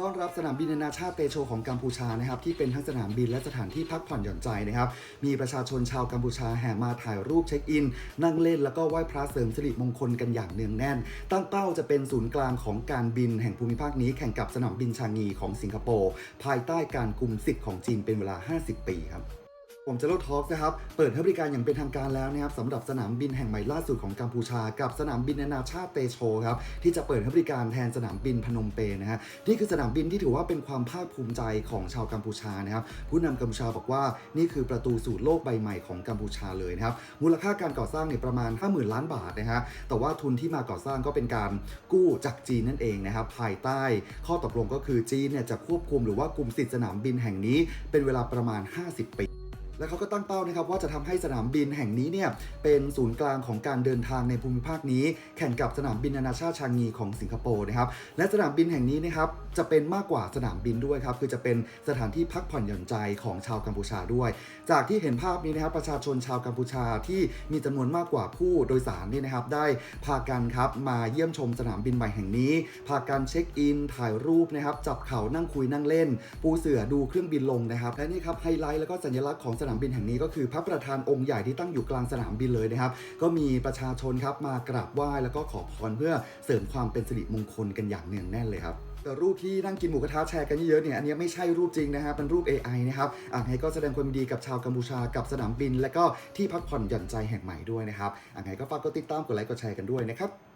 ต้อนรับสนามบินนานาชาติเตโชของกัมพูชานะครับที่เป็นทั้งสนามบินและสถานที่พักผ่อนหย่อนใจนะครับมีประชาชนชาวกัมพูชาแห่มาถ่ายรูปเช็คอิน นั่งเล่นแล้วก็ไหว้พระเสริมสิริมงคลกันอย่างเนืองแน่น ตั้งเป้าจะเป็นศูนย์กลางของการบินแห่งภูมิภาคนี้แข่งกับสนามบินชางงีของสิงคโปร์ภายใต้การกุมสิทธิ์ของจีนเป็นเวลา 50 ปีครับ ผมจะเล่าทอล์กนะครับ เปิดให้บริการอย่างเป็นทางการแล้วนะครับสำหรับสนามบินแห่งใหม่ล่าสุดของกัมพูชา กับสนามบินนานาชาติเตโชครับที่จะเปิดให้บริการแทนสนามบินพนมเปญนะฮะนี่คือสนามบินที่ถือว่าเป็นความภาคภูมิใจของชาวกัมพูชานะครับผู้นำกัมพูชาบอกว่านี่คือประตูสู่โลกใบใหม่ของกัมพูชาเลยนะครับมูลค่าการก่อสร้างเนี่ยประมาณ 50,000 ล้านบาทนะฮะแต่ว่าทุนที่มาก่อสร้างก็เป็นการกู้จากจีนนั่นเองนะครับภายใต้ข้อตกลงก็คือจีนเนี่ยจะควบคุมหรือว่ากลุ่มสิทธิสนามบินแห่งนี้เป็นเวลาประมาณ 50 ปี และเขาก็ตั้งเป้านะครับว่าจะทำให้สนามบินแห่งนี้เนี่ยเป็นศูนย์กลางของการเดินทางในภูมิภาคนี้ แข่งกับสนามบินนานาชาติชางงีของสิงคโปร์นะครับและสนามบินแห่งนี้นะครับจะเป็นมากกว่าสนามบินด้วยครับคือจะเป็นสถานที่พักผ่อนหย่อนใจของชาวกัมพูชาด้วย จากที่เห็นภาพนี้นะครับประชาชนชาวกัมพูชาที่มีจำนวนมากกว่าผู้โดยสารนี่นะครับได้พากันครับมาเยี่ยมชมสนามบินใหม่แห่งนี้ พากันเช็คอิน ถ่ายรูปนะครับจับเข่านั่งคุยนั่งเล่น ปูเสือดูเครื่องบินลงนะครับและนี่ครับไฮไลท์แล้วก็สัญลักษณ์ของสนามนามบินแห่งนี้ก็คือพระประธานองค์ใหญ่ที่ตั้งอยู่กลางสนามบินเลยนะครับ ก็มีประชาชนครับมากราบไหว้แล้วก็ขอพรเพื่อเสริมความเป็นสิริมงคลกันอย่างเนืองแน่นเลยครับแต่รูปที่นั่งกินหมูกระทะแชร์กันเยอะๆเนี่ยอันนี้ไม่ใช่รูปจริงนะฮะเป็นรูป AI นะครับอะไงก็แสดงความดีกับชาวกัมพูชากับสนามบิน และก็ที่พักผ่อนหย่อนใจแห่งใหม่ด้วยนะครับอะไงก็ฝากกดติดตามกดไลค์กดแชร์กันด้วยนะครับ